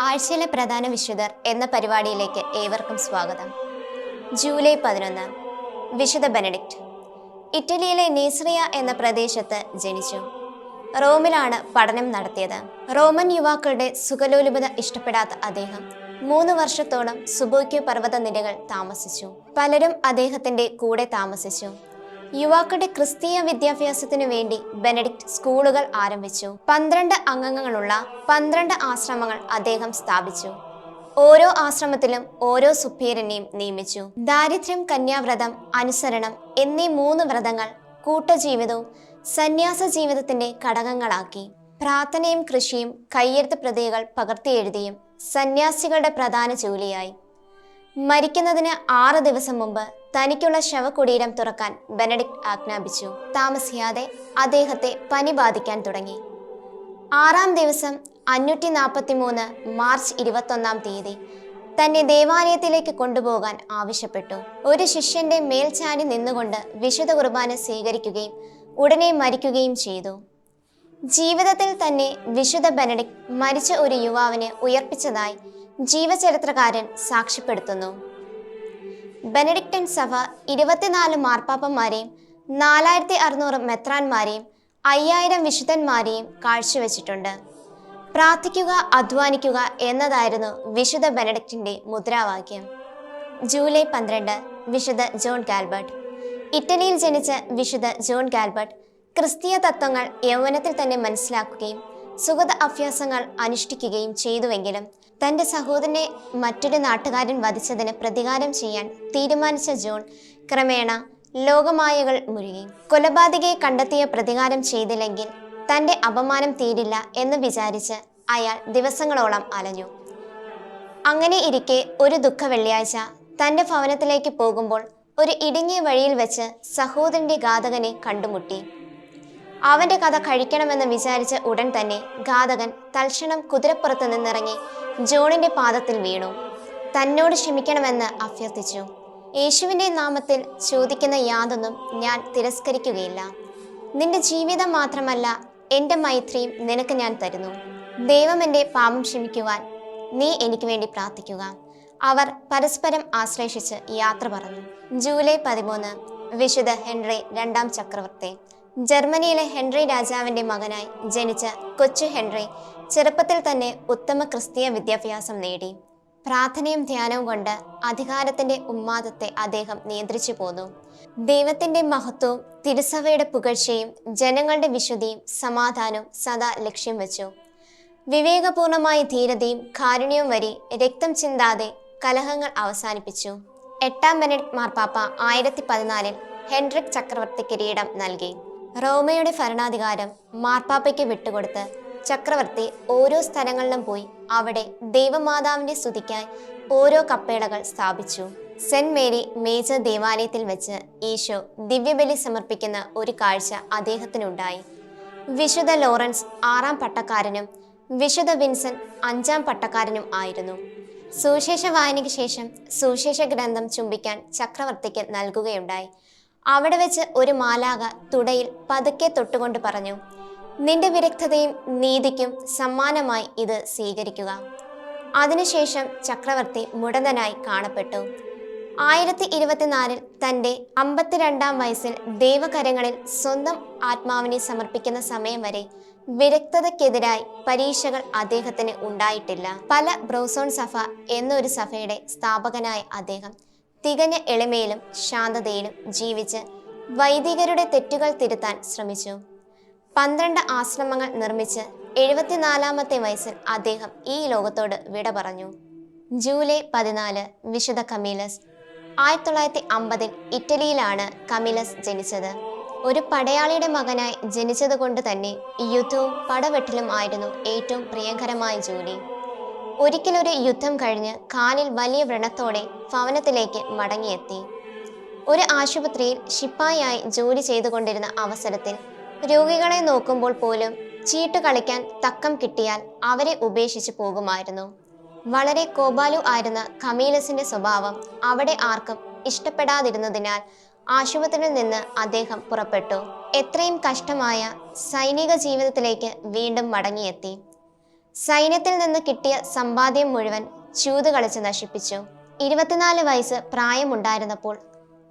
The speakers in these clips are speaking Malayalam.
ആഴ്ചയിലെ പ്രധാന വിശുദ്ധർ എന്ന പരിപാടിയിലേക്ക് ഏവർക്കും സ്വാഗതം. ജൂലൈ പതിനൊന്ന്. വിശുദ്ധ ബെനഡിക്റ്റ്. ഇറ്റലിയിലെ നീസ്രിയ എന്ന പ്രദേശത്ത് ജനിച്ചു. റോമിലാണ് പഠനം നടത്തിയത്. റോമൻ യുവാക്കളുടെ സുഖലോലുപത ഇഷ്ടപ്പെടാത്ത അദ്ദേഹം മൂന്ന് വർഷത്തോളം സുബോക്യു പർവത നിരകൾ താമസിച്ചു. പലരും അദ്ദേഹത്തിന്റെ കൂടെ താമസിച്ചു. യുവാക്കളുടെ ക്രിസ്തീയ വിദ്യാഭ്യാസത്തിനു വേണ്ടി ബെനഡിക്ട് സ്കൂളുകൾ ആരംഭിച്ചു. പന്ത്രണ്ട് അംഗങ്ങളുള്ള പന്ത്രണ്ട് ആശ്രമങ്ങൾ അദ്ദേഹം സ്ഥാപിച്ചു. ഓരോ ആശ്രമത്തിലും ഓരോ സുപ്പീരനെയും നിയമിച്ചു. ദാരിദ്ര്യം കന്യാവ്രതം അനുസരണം എന്നീ മൂന്ന് വ്രതങ്ങൾ കൂട്ടജീവിതവും സന്യാസ ജീവിതത്തിന്റെ ഘടകങ്ങളാക്കി. പ്രാർത്ഥനയും കൃഷിയും കയ്യെഴുത്ത് പ്രതികൾ പകർത്തിയെഴുതിയും സന്യാസികളുടെ പ്രധാന ജോലിയായി. മരിക്കുന്നതിന് ആറ് ദിവസം മുമ്പ് തനിക്കുള്ള ശവകുടീരം തുറക്കാൻ ബെനഡിക്ട് ആജ്ഞാപിച്ചു. താമസിയാതെ അദ്ദേഹത്തെ പനി ബാധിക്കാൻ തുടങ്ങി. ആറാം ദിവസം അഞ്ഞൂറ്റി നാൽപ്പത്തി മൂന്ന് മാർച്ച് ഇരുപത്തൊന്നാം തീയതി തന്നെ ദേവാലയത്തിലേക്ക് കൊണ്ടുപോകാൻ ആവശ്യപ്പെട്ടു. ഒരു ശിഷ്യന്റെ മേൽചാരി നിന്നുകൊണ്ട് വിശുദ്ധ കുർബാന സ്വീകരിക്കുകയും ഉടനെ മരിക്കുകയും ചെയ്തു. ജീവിതത്തിൽ തന്നെ വിശുദ്ധ ബെനഡിക് മരിച്ച ഒരു യുവാവിനെ ഉയർപ്പിച്ചതായി ജീവചരിത്രകാരൻ സാക്ഷ്യപ്പെടുത്തുന്നു. ബെനഡിക്റ്റൻ സഭ ഇരുപത്തിനാല് മാർപ്പാപ്പന്മാരെയും നാലായിരത്തി അറുന്നൂറ് മെത്രാന്മാരെയും അയ്യായിരം വിശുദ്ധന്മാരെയും കാഴ്ചവെച്ചിട്ടുണ്ട്. പ്രാർത്ഥിക്കുക അധ്വാനിക്കുക എന്നതായിരുന്നു വിശുദ്ധ ബെനഡിക്റ്റിന്റെ മുദ്രാവാക്യം. ജൂലൈ പന്ത്രണ്ട് വിശുദ്ധ ജോൺ ഗാൽബർട്ട് ഇറ്റലിയിൽ ജനിച്ച വിശുദ്ധ ജോൺ ഗാൽബർട്ട് ക്രിസ്തീയ തത്വങ്ങൾ യൗവനത്തിൽ തന്നെ മനസ്സിലാക്കുകയും സുഗത അഭ്യാസങ്ങൾ അനുഷ്ഠിക്കുകയും ചെയ്തുവെങ്കിലും തന്റെ സഹോദരനെ മറ്റൊരു നാട്ടുകാരൻ വധിച്ചതിന് പ്രതികാരം ചെയ്യാൻ തീരുമാനിച്ച ജോൺ ക്രമേണ ലോകമായകൾ മുഴുകി. കൊലപാതകയെ കണ്ടെത്തിയ പ്രതികാരം ചെയ്തില്ലെങ്കിൽ തന്റെ അപമാനം തീരില്ല എന്ന് വിചാരിച്ച് അയാൾ ദിവസങ്ങളോളം അലഞ്ഞു. അങ്ങനെ ഇരിക്കെ ഒരു ദുഃഖ വെള്ളിയാഴ്ച തന്റെ ഭവനത്തിലേക്ക് പോകുമ്പോൾ ഒരു ഇടുങ്ങിയ വഴിയിൽ വെച്ച് സഹോദരന്റെ ഘാതകനെ കണ്ടുമുട്ടി. അവന്റെ കഥ കഴിക്കണമെന്ന് വിചാരിച്ച ഉടൻ തന്നെ ഘാതകൻ തൽക്ഷണം കുതിരപ്പുറത്ത് നിന്നിറങ്ങി ജോണിന്റെ പാദത്തിൽ വീണു. തന്നോട് ക്ഷമിക്കണമെന്ന് അഭ്യർത്ഥിച്ചു. യേശുവിന്റെ നാമത്തിൽ ചോദിക്കുന്ന യാതൊന്നും ഞാൻ തിരസ്കരിക്കുകയില്ല. നിന്റെ ജീവിതം മാത്രമല്ല എന്റെ മൈത്രിയും നിനക്ക് ഞാൻ തരുന്നു. ദൈവം എന്റെ പാപം ക്ഷമിക്കുവാൻ നീ എനിക്ക് വേണ്ടി പ്രാർത്ഥിക്കുക. അവർ പരസ്പരം ആശ്ലേഷിച്ച് യാത്ര പറഞ്ഞു ജൂലൈ പതിമൂന്ന് വിശുദ്ധ ഹെൻറി രണ്ടാം ചക്രവർത്തി. ജർമ്മനിയിലെ ഹെൻറി രാജാവിന്റെ മകനായി ജനിച്ച കൊച്ചു ഹെൻറി ചെറുപ്പത്തിൽ തന്നെ ഉത്തമ ക്രിസ്തീയ വിദ്യാഭ്യാസം നേടി. പ്രാർത്ഥനയും ധ്യാനവും കൊണ്ട് അധികാരത്തിന്റെ ഉന്മാദത്തെ അദ്ദേഹം നിയന്ത്രിച്ചു പോന്നു. ദൈവത്തിന്റെ മഹത്വവും തിരുസഭയുടെ പുകഴ്ചയും ജനങ്ങളുടെ വിശുദ്ധിയും സമാധാനവും സദാ ലക്ഷ്യം വെച്ചു. വിവേകപൂർണമായ ധീരതയും കാരുണ്യവും വരി രക്തം ചിന്താതെ കലഹങ്ങൾ അവസാനിപ്പിച്ചു. എട്ടാം മിനിറ്റ് മാർപ്പാപ്പ ആയിരത്തി പതിനാലിൽ ഹെൻറിക് ചക്രവർത്തി കിരീടം നൽകി. റോമയുടെ ഭരണാധികാരം മാർപ്പാപ്പയ്ക്ക് വിട്ടുകൊടുത്ത് ചക്രവർത്തി ഓരോ സ്ഥലങ്ങളിലും പോയി അവിടെ ദൈവമാതാവിനെ സ്തുതിക്കായി ഓരോ കപ്പേളകൾ സ്ഥാപിച്ചു. സെന്റ് മേരി മേജർ ദേവാലയത്തിൽ വെച്ച് ഈശോ ദിവ്യബലി സമർപ്പിക്കുന്ന ഒരു കാഴ്ച അദ്ദേഹത്തിനുണ്ടായി. വിശുദ്ധ ലോറൻസ് ആറാം പട്ടക്കാരനും വിശുദ്ധ വിൻസൻ അഞ്ചാം പട്ടക്കാരനും ആയിരുന്നു. സുവിശേഷ വായനയ്ക്ക് ശേഷം സുവിശേഷ ഗ്രന്ഥം ചുംബിക്കാൻ ചക്രവർത്തിക്ക് നൽകുകയുണ്ടായി. അവിടെ വെച്ച് ഒരു മാലാക തുടയിൽ പതുക്കെ തൊട്ടുകൊണ്ട് പറഞ്ഞു നിന്റെ വിരക്തതയും നീതിക്കും സമ്മാനമായി ഇത് സ്വീകരിക്കുക. അതിനുശേഷം ചക്രവർത്തി മുടന്തനായി കാണപ്പെട്ടു. ആയിരത്തി ഇരുപത്തിനാലിൽ തന്റെ അമ്പത്തിരണ്ടാം വയസ്സിൽ ദൈവകരങ്ങളിൽ സ്വന്തം ആത്മാവിനെ സമർപ്പിക്കുന്ന സമയം വരെ വിരക്തതയ്ക്കെതിരായി പരീക്ഷകൾ അദ്ദേഹത്തിന് ഉണ്ടായിട്ടില്ല. പല ബ്രോസോൺ സഭ എന്നൊരു സഭയുടെ സ്ഥാപകനായ അദ്ദേഹം തികഞ്ഞ എളിമയിലും ശാന്തതയിലും ജീവിച്ച് വൈദികരുടെ തെറ്റുകൾ തിരുത്താൻ ശ്രമിച്ചു. പന്ത്രണ്ട് ആശ്രമങ്ങൾ നിർമ്മിച്ച് എഴുപത്തിനാലാമത്തെ വയസ്സിൽ അദ്ദേഹം ഈ ലോകത്തോട് വിട പറഞ്ഞു. ജൂലൈ പതിനാല് വിശുദ്ധ കമീലസ്. ആയിരത്തി തൊള്ളായിരത്തി അമ്പതിൽ ഇറ്റലിയിലാണ് കമീലസ് ജനിച്ചത്. ഒരു പടയാളിയുടെ മകനായി ജനിച്ചതുകൊണ്ട് തന്നെ യുദ്ധവും പടവെട്ടിലും ആയിരുന്നു ഏറ്റവും പ്രിയങ്കരമായ ജോലി. ഒരിക്കലൊരു യുദ്ധം കഴിഞ്ഞ് കാലിൽ വലിയ വ്രണത്തോടെ ഭവനത്തിലേക്ക് മടങ്ങിയെത്തി. ഒരു ആശുപത്രിയിൽ ശിപ്പായിയായി ജോലി ചെയ്തുകൊണ്ടിരുന്ന അവസരത്തിൽ രോഗികളെ നോക്കുമ്പോൾ പോലും ചീട്ട് കളിക്കാൻ തക്കം കിട്ടിയാൽ അവരെ ഉപേക്ഷിച്ച് പോകുമായിരുന്നു. വളരെ കോപാലു ആയിരുന്ന കമീലസിന്റെ സ്വഭാവം അവിടെ ആർക്കും ഇഷ്ടപ്പെടാതിരുന്നതിനാൽ ആശുപത്രിയിൽ നിന്ന് അദ്ദേഹം പുറപ്പെട്ടു. എത്രയും കഷ്ടമായ സൈനിക ജീവിതത്തിലേക്ക് വീണ്ടും മടങ്ങിയെത്തി. സൈന്യത്തിൽ നിന്ന് കിട്ടിയ സമ്പാദ്യം മുഴുവൻ ചൂത് കളിച്ച് നശിപ്പിച്ചു. ഇരുപത്തിനാല് വയസ്സ് പ്രായമുണ്ടായിരുന്നപ്പോൾ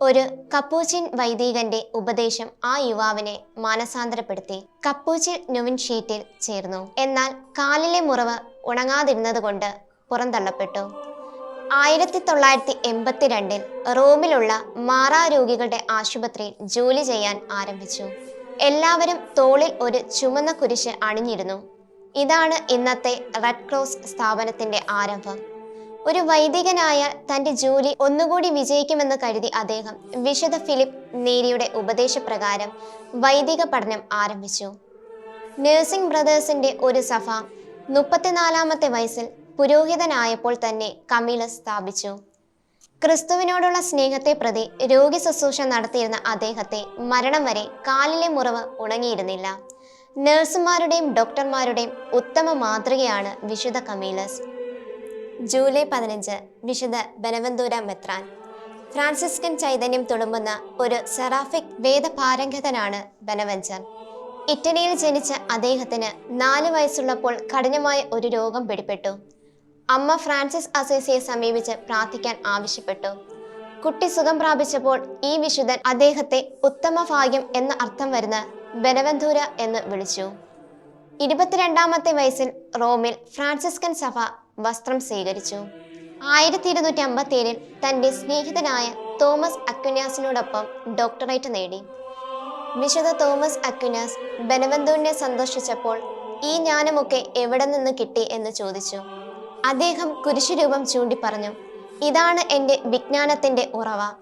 ഒരു കപ്പൂച്ചിൻ വൈദികന്റെ ഉപദേശം ആ യുവാവിനെ മാനസാന്തരപ്പെടുത്തി. കപ്പൂച്ചിൻ നുവിൻ ഷീറ്റിൽ ചേർന്നു. എന്നാൽ കാലിലെ മുറിവ് ഉണങ്ങാതിരുന്നതുകൊണ്ട് പുറന്തള്ളപ്പെട്ടു. ആയിരത്തി തൊള്ളായിരത്തി എൺപത്തിരണ്ടിൽ റോമിലുള്ള മാറാ രോഗികളുടെ ആശുപത്രിയിൽ ജോലി ചെയ്യാൻ ആരംഭിച്ചു. എല്ലാവരും തോളിൽ ഒരു ചുമന്ന കുരിശ് അണിഞ്ഞിരുന്നു. ഇതാണ് ഇന്നത്തെ റെഡ് ക്രോസ് സ്ഥാപനത്തിന്റെ ആരംഭം. ഒരു വൈദികനായ തന്റെ ജോലി ഒന്നുകൂടി വിജയിക്കുമെന്ന് കരുതി അദ്ദേഹം വിശുദ്ധ ഫിലിപ്പ് നേരിയുടെ ഉപദേശപ്രകാരം വൈദിക പഠനം ആരംഭിച്ചു. നഴ്സിംഗ് ബ്രദേഴ്സിന്റെ ഒരു സഭ മുപ്പത്തിനാലാമത്തെ വയസ്സിൽ പുരോഹിതനായപ്പോൾ തന്നെ കമീലസ് സ്ഥാപിച്ചു. ക്രിസ്തുവിനോടുള്ള സ്നേഹത്തെ പ്രതി രോഗി ശുശ്രൂഷ നടത്തിയിരുന്ന അദ്ദേഹത്തെ മരണം വരെ കാലിലെ മുറിവ് ഉണങ്ങിയിരുന്നില്ല. നഴ്സുമാരുടെയും ഡോക്ടർമാരുടെയും ഉത്തമ മാതൃകയാണ് വിശുദ്ധ കമീലസ്. ജൂലൈ പതിനഞ്ച് വിശുദ്ധ ബനവന്തൂര മെത്രാൻ. ഫ്രാൻസിസ്കൻ ചൈതന്യം തുളുമ്പുന്ന ഒരു സെറാഫിക് വേദപാരംഗതനാണ് ബനവഞ്ചർ ഇറ്റലിയിൽ ജനിച്ച അദ്ദേഹത്തിന് നാല് വയസ്സുള്ളപ്പോൾ കഠിനമായ ഒരു രോഗം പിടിപെട്ടു അമ്മ ഫ്രാൻസിസ് അസേസിയെ സമീപിച്ച് പ്രാർത്ഥിക്കാൻ ആവശ്യപ്പെട്ടു. കുട്ടി സുഖം പ്രാപിച്ചപ്പോൾ ഈ വിശുദ്ധൻ അദ്ദേഹത്തെ ഉത്തമ ഭാഗ്യം എന്ന അർത്ഥം വരുന്ന ബനവന്തൂര എന്ന് വിളിച്ചു. ഇരുപത്തിരണ്ടാമത്തെ വയസ്സിൽ റോമിൽ ഫ്രാൻസിസ്കൻ സഭ വസ്ത്രം സ്വീകരിച്ചു. ആയിരത്തി ഇരുന്നൂറ്റി അമ്പത്തി ഏഴിൽ തന്റെ സ്നേഹിതനായ തോമസ് അക്വിനാസിനോടൊപ്പം ഡോക്ടറേറ്റ് നേടി. വിശുദ്ധ തോമസ് അക്വിനാസ് ബനവന്തൂരിനെ സന്തോഷിച്ചപ്പോൾ ഈ ജ്ഞാനമൊക്കെ എവിടെ നിന്ന് കിട്ടി എന്ന് ചോദിച്ചു. അദ്ദേഹം കുരിശുരൂപം ചൂണ്ടി പറഞ്ഞു ഇതാണ് എന്റെ വിജ്ഞാനത്തിന്റെ ഉറവ.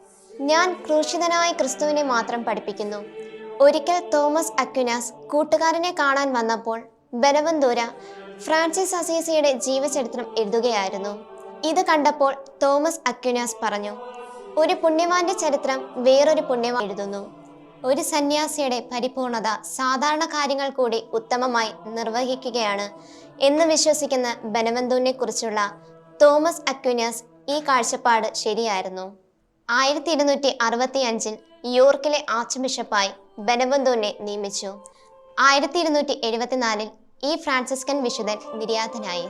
ഞാൻ ക്രൂശിതനായ ക്രിസ്തുവിനെ മാത്രം പഠിപ്പിക്കുന്നു. ഒരിക്കൽ തോമസ് അക്വിനാസ് കൂട്ടുകാരനെ കാണാൻ വന്നപ്പോൾ ബനവന്തൂര ഫ്രാൻസിസ് അസീസിയുടെ ജീവചരിത്രം എഴുതുകയായിരുന്നു. ഇത് കണ്ടപ്പോൾ തോമസ് അക്വിനാസ് പറഞ്ഞു ഒരു പുണ്യവാന്റെ ചരിത്രം വേറൊരു പുണ്യവാൻ എഴുതുന്നു. ഒരു സന്യാസിയുടെ പരിപൂർണത സാധാരണ കാര്യങ്ങൾ കൂടി ഉത്തമമായി നിർവഹിക്കുകയാണ് എന്ന് വിശ്വസിക്കുന്ന ബനവന്തുവിനെ കുറിച്ചുള്ള തോമസ് അക്വിനാസ് ഈ കാഴ്ചപ്പാട് ശരിയായിരുന്നു. ആയിരത്തി ഇരുന്നൂറ്റി അറുപത്തി അഞ്ചിൽ യോർക്കിലെ ആർച്ച് ബിഷപ്പായി ബനബന്ധുവിനെ നിയമിച്ചു. ആയിരത്തി ഇരുന്നൂറ്റി എഴുപത്തിനാലിൽ ഈ ഫ്രാൻസിസ്കൻ വിശുദ്ധൻ നിര്യാതനായി.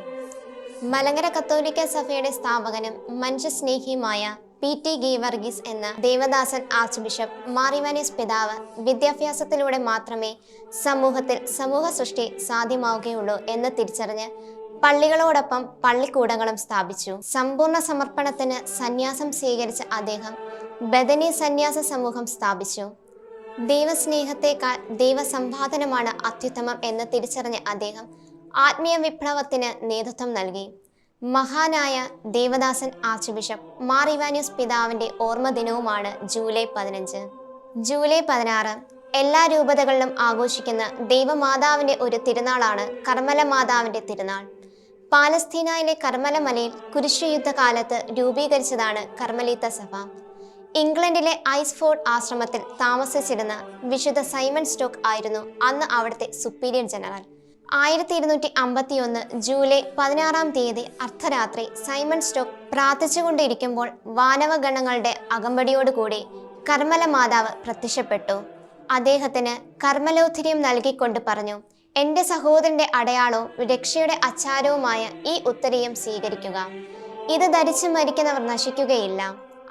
മലങ്കര കത്തോലിക്ക സഭയുടെ സ്ഥാപകനും മനുഷ്യസ്നേഹിയുമായ പി ടി ഗീവർഗീസ് എന്ന ദേവദാസൻ ആർച്ച് ബിഷപ്പ് മാറിവാനീസ് പിതാവ് വിദ്യാഭ്യാസത്തിലൂടെ മാത്രമേ സമൂഹത്തിൽ സമൂഹ സൃഷ്ടി സാധ്യമാവുകയുള്ളൂ എന്ന് തിരിച്ചറിഞ്ഞ് പള്ളികളോടൊപ്പം പള്ളിക്കൂടങ്ങളും സ്ഥാപിച്ചു. സമ്പൂർണ സമർപ്പണത്തിന് സന്യാസം സ്വീകരിച്ച അദ്ദേഹം ബദനി സന്യാസ സമൂഹം സ്ഥാപിച്ചു. ദൈവസ്നേഹത്തെക്കാൾ ദൈവസമ്പാദനമാണ് അത്യുത്തമം എന്ന് തിരിച്ചറിഞ്ഞ അദ്ദേഹം ആത്മീയ വിപ്ലവത്തിന് നേതൃത്വം നൽകി. മഹാനായ ദേവദാസൻ ആർച്ച് ബിഷപ്പ് മാർ ഇവാനിയസ് പിതാവിന്റെ ഓർമ്മ ദിനവുമാണ് ജൂലൈ പതിനഞ്ച്. ജൂലൈ പതിനാറ് എല്ലാ രൂപതകളിലും ആഘോഷിക്കുന്ന ദൈവമാതാവിന്റെ ഒരു തിരുനാളാണ് കർമ്മല മാതാവിന്റെ തിരുനാൾ. പാലസ്തീനയിലെ കർമ്മല മലയിൽ കുരിശുയുദ്ധകാലത്ത് രൂപീകരിച്ചതാണ് കർമ്മലീത്ത സഭ. ഇംഗ്ലണ്ടിലെ ഐസ്ഫോർഡ് ആശ്രമത്തിൽ താമസിച്ചിരുന്ന വിശുദ്ധ സൈമൺ സ്റ്റോക്ക് ആയിരുന്നു അന്ന് അവിടുത്തെ സുപ്പീരിയർ ജനറൽ. ആയിരത്തി ഇരുന്നൂറ്റി അമ്പത്തി ഒന്ന് ജൂലൈ പതിനാറാം തീയതി അർദ്ധരാത്രി സൈമൺ സ്റ്റോക്ക് പ്രാർത്ഥിച്ചുകൊണ്ടിരിക്കുമ്പോൾ വാനവഗണങ്ങളുടെ അകമ്പടിയോടുകൂടി കർമ്മല മാതാവ് പ്രത്യക്ഷപ്പെട്ടു. അദ്ദേഹത്തിന് കർമ്മലോഥിര്യം നൽകിക്കൊണ്ട് പറഞ്ഞു എന്റെ സഹോദരന്റെ അടയാളവും രക്ഷയുടെ അച്ചാരവുമായ ഈ ഉത്തരീയം സ്വീകരിക്കുക. ഇത് ധരിച്ചു മരിക്കുന്നവർ നശിക്കുകയില്ല.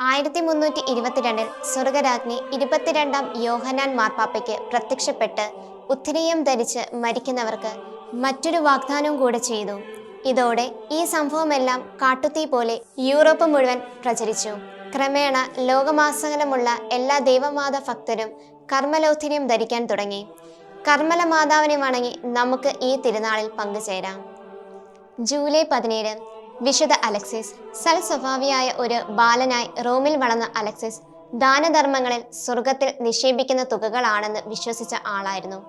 ആയിരത്തി മുന്നൂറ്റി ഇരുപത്തിരണ്ടിൽ സ്വർഗരാജ്ഞി ഇരുപത്തിരണ്ടാം യോഹനാൻ മാർപ്പാപ്പയ്ക്ക് പ്രത്യക്ഷപ്പെട്ട് ഉത്തരീയം ധരിച്ച് മരിക്കുന്നവർക്ക് മറ്റൊരു വാഗ്ദാനവും കൂടെ ചെയ്തു. ഇതോടെ ഈ സംഭവമെല്ലാം കാട്ടുതീ പോലെ യൂറോപ്പ് മുഴുവൻ പ്രചരിച്ചു. ക്രമേണ ലോകമാസകലമുള്ള എല്ലാ ദൈവമാത ഭക്തരും കർമ്മലോഥിര്യം ധരിക്കാൻ തുടങ്ങി. കർമ്മല മാതാവിനെ വണങ്ങി നമുക്ക് ഈ തിരുനാളിൽ പങ്കുചേരാം. ജൂലൈ പതിനേഴ് വിശുദ്ധ അലക്സിസ് സൽ സ്വഭാവിയായ ഒരു ബാലനായി റോമിൽ വളർന്ന അലക്സിസ് ദാനധർമ്മങ്ങളിൽ സ്വർഗത്തിൽ നിക്ഷേപിക്കുന്ന തുകകളാണെന്ന് വിശ്വസിച്ച ആളായിരുന്നു.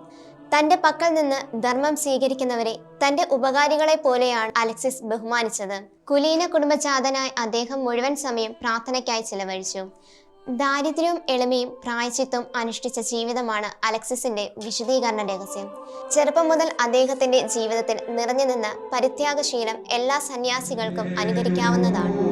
തന്റെ പക്കൽ നിന്ന് ധർമ്മം സ്വീകരിക്കുന്നവരെ തന്റെ ഉപകാരികളെ പോലെയാണ് അലക്സിസ് ബഹുമാനിച്ചത്. കുലീന കുടുംബജാതനായി അദ്ദേഹം മുഴുവൻ സമയം പ്രാർത്ഥനയ്ക്കായി ചിലവഴിച്ചു. ദാരിദ്ര്യവും എളിമയും പ്രായച്ചിത്വം അനുഷ്ഠിച്ച ജീവിതമാണ് അലക്സിസിന്റെ വിശദീകരണ രഹസ്യം. ചെറുപ്പം മുതൽ അദ്ദേഹത്തിന്റെ ജീവിതത്തിൽ നിറഞ്ഞു നിന്ന പരിത്യാഗശീലം എല്ലാ സന്യാസികൾക്കും അനുകരിക്കാവുന്നതാണ്.